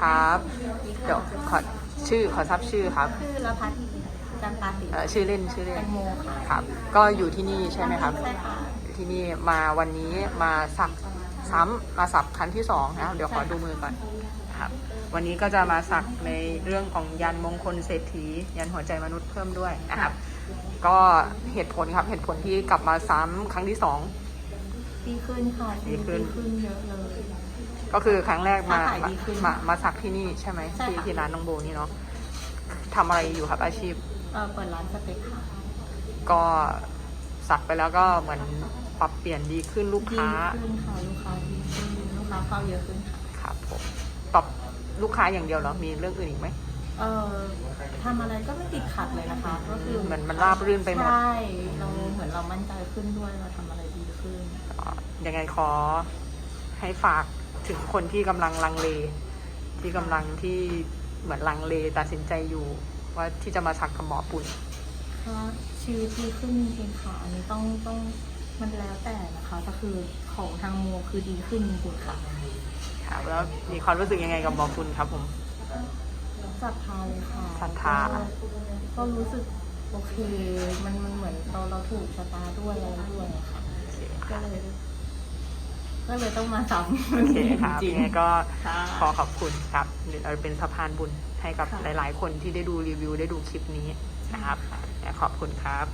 ครับ เดี๋ยวขอชื่อขอทราบชื่อครับ ชื่อละพัฒน์จันตาติเอ่อชื่อเล่นชื่อแตเล่นงโมค่ะครับ ก็อยู่ที่นี่ใช่ไหมครับ ใช่ค่ะอยู่ที่นี่มาวันนี้มาสักซ้ำมาสักครั้งที่สองนะครับเดี๋ยวขอดูมือก่อนนะครับ วันนี้ก็จะมาสักในเรื่องของยันมงคลเศรษฐี ยันหัวใจมนุษย์เพิ่มด้วยนะครับ ก็เหตุผลครับเหตุผลที่กลับมาซ้ำครั้งที่สอง ดีขึ้นค่ะดีขึ้นดีขึ้นเยอะเลย ก็คือครั้งแรกมาค้าขายดีขึ้นมามาสักที่นี่ใช่ไหมใช่ที่ค่ะที่ร้านน้องโบนี่เนาะทำอะไรอยู่ครับอาชีพ เอ่อเปิดร้านสเต็กค่ะก็สักไปแล้วก็เหมือนปรับเปลี่ยนดีขึ้นลูกดีค้าขึ้นค่ะลูกค้าดีขึ้นลูกค้าเข้าเยอะขึ้นค่ะครับผมปรับลูกค้าอย่างเดียวเหรอมีเรื่องอื่นอีกไหม เอ่อทำอะไรก็ไม่ติดขัดเลยนะคะ ก็คือเหมือนมันราบรื่นไปหมด ใช่เราเหมือนเรามั่นใจขึ้นด้วยเราทำอะไรดีขึ้นอ่ายังไงขอให้ฝาก ถึงคนที่กำลังลังเล ที่กำลังที่เหมือนลังเลตัดสินใจอยู่ว่าที่จะมาสักกับหมอปุ่นก็ชีวิตดีขึ้นจริงๆค่ะอันนี้ต้องต้องมันแล้วแต่นะคะแต่คือของทางโมคือดีขึ้นจริงๆค่ะครับแล้วมีความรู้สึกยังไงกับหมอปุ่นครับผมศรัทธาเลยค่ะศรัทธาก็ก็รู้สึกโอเค มันมันเหมือนเราเราถูกชะตาด้วยอะไรด้วยอะค่ะโอเคก็เลย ก็เลยต้องมาซ้ำโอเคครับจริงยังไงก็ค่ะ ขอขอบคุณครับเราเป็นสะพานบุญให้กับค่ะ หลาย ๆ คนที่ได้ดูรีวิวได้ดูคลิปนี้นะครับขอบคุณครับ